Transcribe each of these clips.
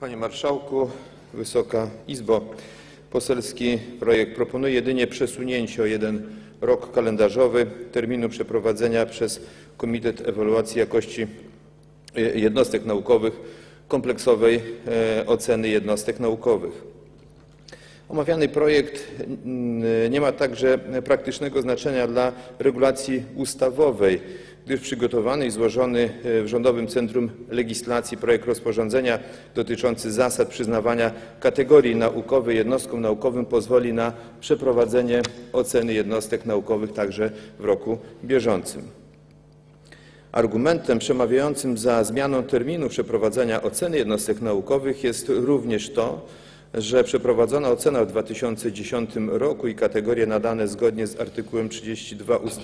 Panie Marszałku, Wysoka Izbo, poselski projekt proponuje jedynie przesunięcie o jeden rok kalendarzowy terminu przeprowadzenia przez Komitet Ewaluacji Jakości e, Jednostek Naukowych kompleksowej e, oceny jednostek naukowych. Omawiany projekt nie ma także praktycznego znaczenia dla regulacji ustawowej, gdyż przygotowany i złożony w Rządowym Centrum Legislacji projekt rozporządzenia dotyczący zasad przyznawania kategorii naukowej jednostkom naukowym pozwoli na przeprowadzenie oceny jednostek naukowych także w roku bieżącym. Argumentem przemawiającym za zmianą terminu przeprowadzenia oceny jednostek naukowych jest również to, że przeprowadzona ocena w 2010 roku i kategorie nadane zgodnie z artykułem 32 ust.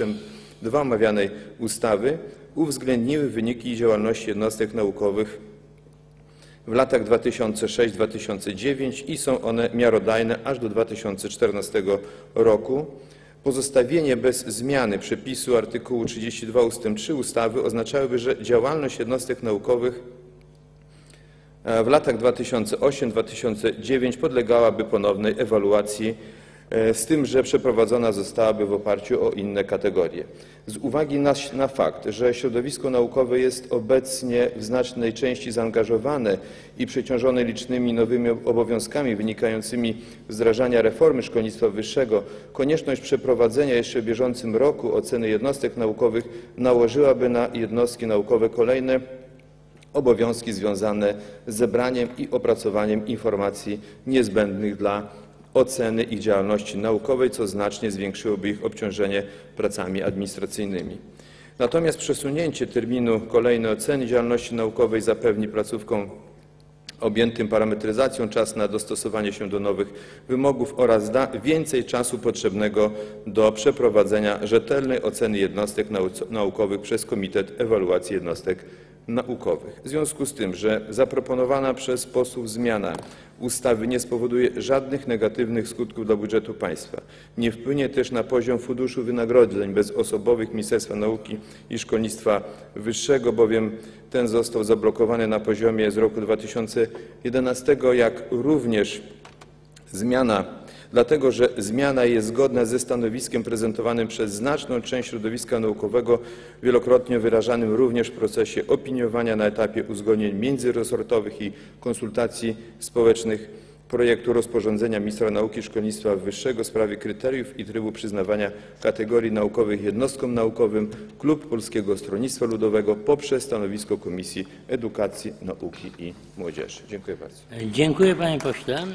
2 omawianej ustawy uwzględniły wyniki działalności jednostek naukowych w latach 2006-2009 i są one miarodajne aż do 2014 roku. Pozostawienie bez zmiany przepisu artykułu 32 ust. 3 ustawy oznaczałoby, że działalność jednostek naukowych w latach 2008-2009 podlegałaby ponownej ewaluacji, e, z tym że przeprowadzona zostałaby w oparciu o inne kategorie. Z uwagi na, na fakt, że środowisko naukowe jest obecnie w znacznej części zaangażowane i przeciążone licznymi nowymi obowiązkami wynikającymi z wdrażania reformy szkolnictwa wyższego, konieczność przeprowadzenia jeszcze w bieżącym roku oceny jednostek naukowych nałożyłaby na jednostki naukowe kolejne obowiązki związane z zebraniem i opracowaniem informacji niezbędnych dla oceny ich działalności naukowej, co znacznie zwiększyłoby ich obciążenie pracami administracyjnymi. Natomiast przesunięcie terminu kolejnej oceny działalności naukowej zapewni placówkom objętym parametryzacją czas na dostosowanie się do nowych wymogów oraz da więcej czasu potrzebnego do przeprowadzenia rzetelnej oceny jednostek naukowych przez Komitet Ewaluacji Jednostek Naukowych. W związku z tym, że zaproponowana przez posłów zmiana ustawy nie spowoduje żadnych negatywnych skutków dla budżetu państwa, nie wpłynie też na poziom Funduszu Wynagrodzeń Bezosobowych Ministerstwa Nauki i Szkolnictwa Wyższego, bowiem ten został zablokowany na poziomie z roku 2011, jak również zmiana dlatego że zmiana jest zgodna ze stanowiskiem prezentowanym przez znaczną część środowiska naukowego, wielokrotnie wyrażanym również w procesie opiniowania na etapie uzgodnień międzyresortowych i konsultacji społecznych projektu rozporządzenia ministra nauki i szkolnictwa wyższego w sprawie kryteriów i trybu przyznawania kategorii naukowych jednostkom naukowym klub Polskiego Stronnictwa Ludowego poprze stanowisko Komisji Edukacji, Nauki i Młodzieży. Dziękuję bardzo. Dziękuję panie pośle.